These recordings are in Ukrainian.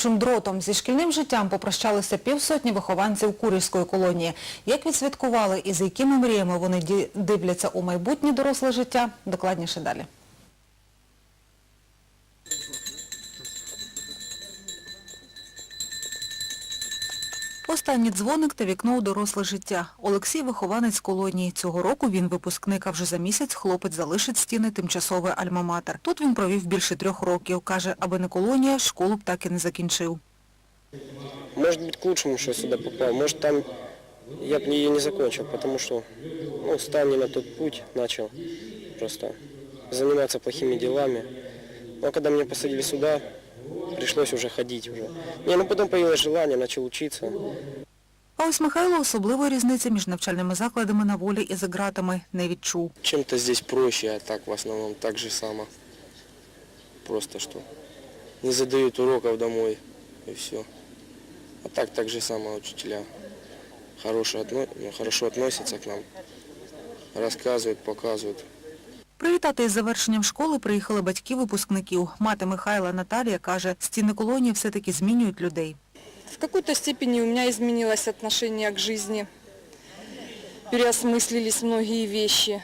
колючим дротом зі шкільним життям попрощалися півсотні вихованців Курівської колонії. Як відсвяткували і з якими мріями вони дивляться у майбутнє доросле життя, докладніше далі. Останній дзвоник та вікно у доросле життя. Олексій – вихованець колонії. Цього року він випускник, а вже за місяць хлопець залишить стіни тимчасової альма-матер. Тут він провів більше трьох років. Каже, аби не колонія, школу б так і не закінчив. Может быть, к лучшему, что я сюда попал. Может, там я бы ее не закончил, потому что ну, стал не на тот путь, начал просто заниматься плохими делами. Но когда меня посадили сюда, пришлось уже ходить уже. Не, ну потом появилось желание, начал учиться. А ось Михайло особливої різниці між навчальними закладами на волі і за ґратами не відчув. Чем-то здесь проще, а так в основном так же само. Просто что не задают уроков домой и все. А так так же само учителя хорошо, отно- ну, хорошо относятся к нам, рассказывают, показывают. Привітати із завершенням школи приїхали батьки випускників. Мати Михайла Наталія каже, стіни колонії все-таки змінюють людей. В какой-то степени у меня изменилось отношение к жизни. Переосмыслились многие вещи.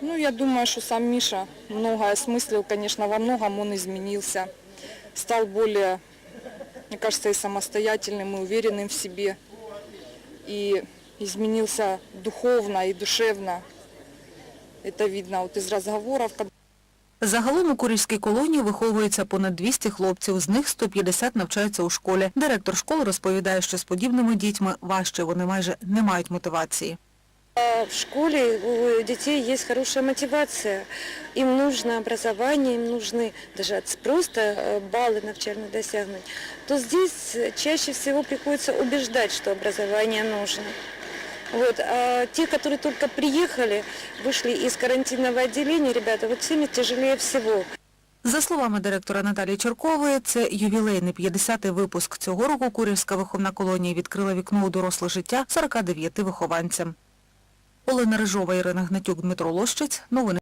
Ну, я думаю, что сам Миша многое осмыслил, конечно, во многом он изменился. Стал более, мне кажется, и самостоятельным, и уверенным в себе. И изменился духовно и душевно. Это видно вот из разговоров, когда Загалом у Курильській колонії виховується понад 200 хлопців, з них 150 навчаються у школі. Директор школи розповідає, що з подібними дітьми важче, вони майже не мають мотивації. А В школе у детей есть хорошая мотивация. Им нужно образование, им нужны даже от- просто э, баллы навчальных досягнуть. То здесь э, чаще всего приходится убеждать, что образование нужно. Вот. А те, которые только приехали, вышли из карантинного отделения, ребята, вот с тяжелее всего. За словами директора Наталії Черкової, це ювілейний 50-й випуск. Цього року Курівська виховна колонія відкрила вікно у доросле життя 49 вихованцям. Олена Рижова, Ірина Гнатюк, Дмитро Лощиць. Новини